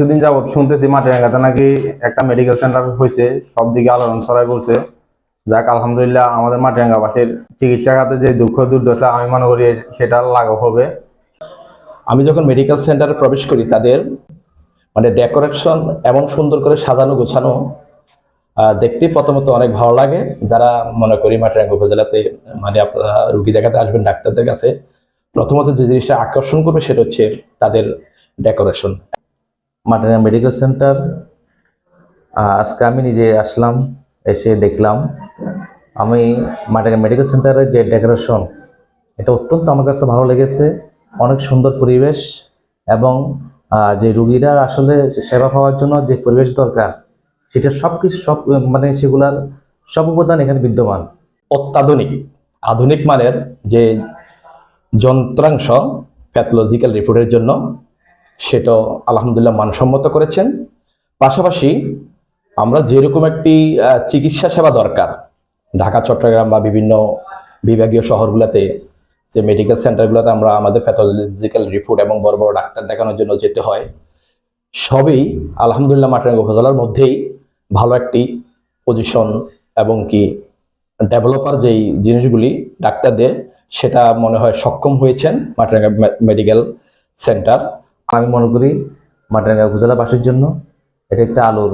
কিছুদিন যাবত শুনতেছি মাটিরাঙ্গাতে নাকি একটা মেডিকেল সেন্টার হয়েছে সব দিকে আলোড়ন ছড়াই পড়ছে। যাক, আলহামদুলিল্লাহ আমাদের মাটিরাঙ্গাবাসীর চিকিৎসা খাতে যে দুঃখ, দুর্দশা, আমি মনে করি সেটা লাঘব হবে। আমি যখন মেডিকেল সেন্টারে প্রবেশ করি, তাদের মানে ডেকোরেশন এমন সুন্দর করে সাজানো, গোছানো দেখতে প্রথমত অনেক ভালো লাগে। যারা মনে করি মাটিরাঙ্গা উপজেলাতে মানে আপনারা রুগী দেখাতে আসবেন ডাক্তারদের কাছে, প্রথমত যে জিনিসটা আকর্ষণ করবে সেটা হচ্ছে তাদের ডেকোরেশন মাটাঙ্গা মেডিকেল সেন্টার। আজকে আমি নিজে আসলাম, এসে দেখলাম আমি মাটাঙ্গা মেডিকেল সেন্টারের যে ডেকোরেশন, এটা অত্যন্ত আমার কাছে ভালো লেগেছে। অনেক সুন্দর পরিবেশ এবং যে রুগীরা আসলে সেবা পাওয়ার জন্য যে পরিবেশ দরকার, সেটা সব কিছু সব মানে সেগুলার সব উপাদান এখানে বিদ্যমান। অত্যাধুনিক, আধুনিক মানের যে যন্ত্রাংশ প্যাথোলজিক্যাল রিপোর্টের জন্য সেটা আলহামদুলিল্লাহ মানসম্মত করেছেন। পাশাপাশি আমরা যেরকম একটি চিকিৎসা সেবা দরকার, ঢাকা, চট্টগ্রাম বা বিভিন্ন বিভাগীয় শহরগুলোতে, যে মেডিকেল সেন্টারগুলোতে আমরা আমাদের প্যাথোলজিক্যাল রিপোর্ট এবং বড় বড় ডাক্তার দেখানোর জন্য যেতে হয়, সবই আলহামদুলিল্লাহ মাটাঙ্গা উপজেলার মধ্যেই ভালো একটি পজিশন এবং কি ডেভেলপার যেই জিনিসগুলি ডাক্তারদের, সেটা মনে হয় সক্ষম হয়েছেন মাটাঙ্গা মেডিকেল সেন্টার আমি মনে করি মাটাঙ্গা উপজেলাবাসীর জন্য এটা একটা আলোর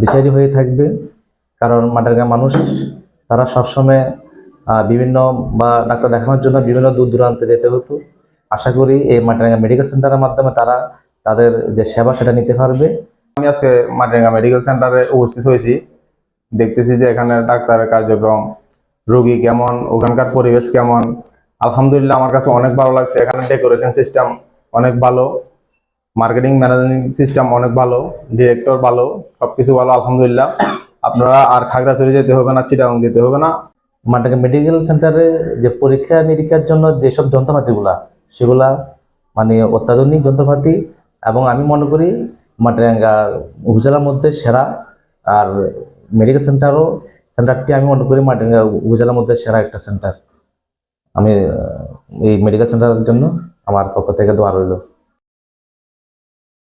দিশারি হয়ে থাকবে। কারণ মাটাঙ্গা মানুষ, তারা সবসময় বিভিন্ন বা ডাক্তার দেখানোর জন্য বিভিন্ন দূর দূরান্তে যেতে হতো। আশা করি এই মাটাঙ্গা মেডিকেল সেন্টারের মাধ্যমে তারা তাদের যে সেবা সেটা নিতে পারবে। আমি আজকে মাটিরাঙ্গা মেডিকেল সেন্টারে উপস্থিত হয়েছি। দেখতেছি যে এখানে ডাক্তারের কার্যক্রম, রোগী কেমন, ওখানকার পরিবেশ কেমন। আলহামদুলিল্লাহ আমার কাছে অনেক ভালো লাগছে। এখানে ডেকোরেশন সিস্টেম অনেক ভালো মার্কেটিং ম্যানেজিং সিস্টেম অনেক ভালো ডিরেক্টর ভালো, সবকিছু ভালো, আলহামদুলিল্লাহ। আপনারা আর খাগড়াছড়ি যেতে হবে না, চিটাগাং যেতে হবে না। মাটাঙ্গা মেডিকেল সেন্টারে যে পরীক্ষা নিরীক্ষার জন্য যেসব যন্ত্রপাতিগুলা, সেগুলা মানে অত্যাধুনিক যন্ত্রপাতি এবং আমি মনে করি মাটাঙ্গা উপজেলার মধ্যে সেরা আর মেডিকেল সেন্টারও সেন্টারটি আমি মনে করি মাটাঙ্গা উপজেলার মধ্যে সেরা একটা সেন্টার আমি এই মেডিকেল সেন্টারের জন্য আমার পক্ষ থেকে দোয়া রইল।